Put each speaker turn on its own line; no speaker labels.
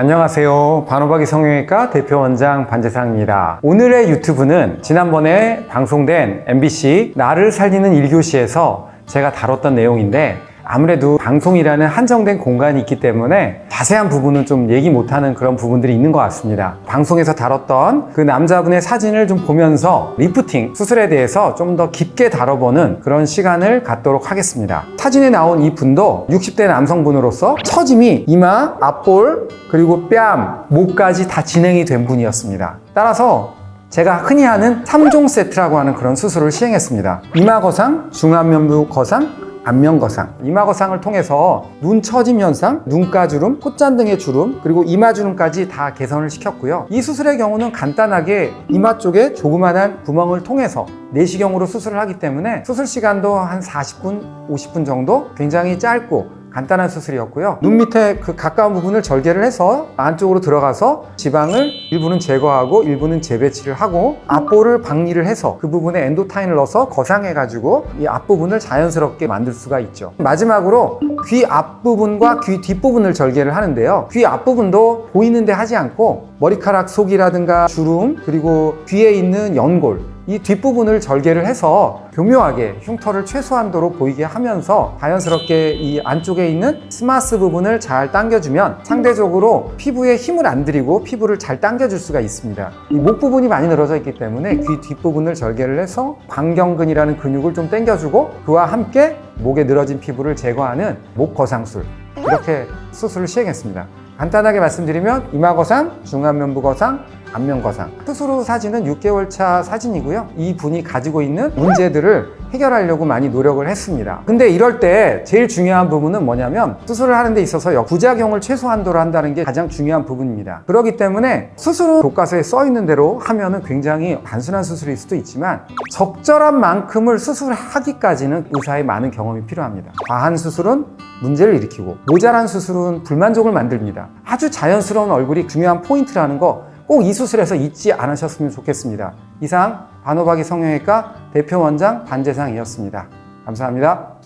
안녕하세요. 반호박이 성형외과 대표 원장 반재상입니다. 오늘의 유튜브는 지난번에 방송된 MBC 나를 살리는 1교시에서 제가 다뤘던 내용인데 아무래도 방송이라는 한정된 공간이 있기 때문에 자세한 부분은 좀 얘기 못하는 그런 부분들이 있는 것 같습니다. 방송에서 다뤘던 그 남자분의 사진을 좀 보면서 리프팅 수술에 대해서 좀 더 깊게 다뤄보는 그런 시간을 갖도록 하겠습니다. 사진에 나온 이 분도 60대 남성분으로서 처짐이 이마, 앞볼, 그리고 뺨, 목까지 다 진행이 된 분이었습니다. 따라서 제가 흔히 하는 3종 세트라고 하는 그런 수술을 시행했습니다. 이마 거상, 중안면부 거상, 안면 거상. 이마 거상을 통해서 눈 처짐 현상, 눈가주름, 콧잔 등의 주름, 그리고 이마 주름까지 다 개선을 시켰고요. 이 수술의 경우는 간단하게 이마 쪽에 조그만한 구멍을 통해서 내시경으로 수술을 하기 때문에 수술 시간도 한 40분, 50분 정도 굉장히 짧고 간단한 수술이었고요. 눈 밑에 그 가까운 부분을 절개를 해서 안쪽으로 들어가서 지방을 일부는 제거하고 일부는 재배치를 하고 앞볼을 박리를 해서 그 부분에 엔도타인을 넣어서 거상해가지고 이 앞부분을 자연스럽게 만들 수가 있죠. 마지막으로 귀 앞부분과 귀 뒷부분을 절개를 하는데요. 귀 앞부분도 보이는데 하지 않고 머리카락 속이라든가 주름 그리고 귀에 있는 연골 이 뒷부분을 절개를 해서 교묘하게 흉터를 최소한도로 보이게 하면서 자연스럽게 이 안쪽에 있는 스마스 부분을 잘 당겨주면 상대적으로 피부에 힘을 안 들이고 피부를 잘 당겨줄 수가 있습니다. 이 목 부분이 많이 늘어져 있기 때문에 귀 뒷부분을 절개를 해서 광경근이라는 근육을 좀 당겨주고 그와 함께 목에 늘어진 피부를 제거하는 목 거상술 이렇게 수술을 시행했습니다. 간단하게 말씀드리면 이마 거상, 중안면부 거상, 안면 거상. 수술 후 사진은 6개월 차 사진이고요. 이 분이 가지고 있는 문제들을 해결하려고 많이 노력을 했습니다. 근데 이럴 때 제일 중요한 부분은 뭐냐면 수술을 하는 데 있어서 부작용을 최소한도로 한다는 게 가장 중요한 부분입니다. 그렇기 때문에 수술은 교과서에 써 있는 대로 하면은 굉장히 단순한 수술일 수도 있지만 적절한 만큼을 수술하기까지는 의사의 많은 경험이 필요합니다. 과한 수술은 문제를 일으키고 모자란 수술은 불만족을 만듭니다. 아주 자연스러운 얼굴이 중요한 포인트라는 거 꼭 이 수술에서 잊지 않으셨으면 좋겠습니다. 이상 반호박이 성형외과 대표 원장 반재상이었습니다. 감사합니다.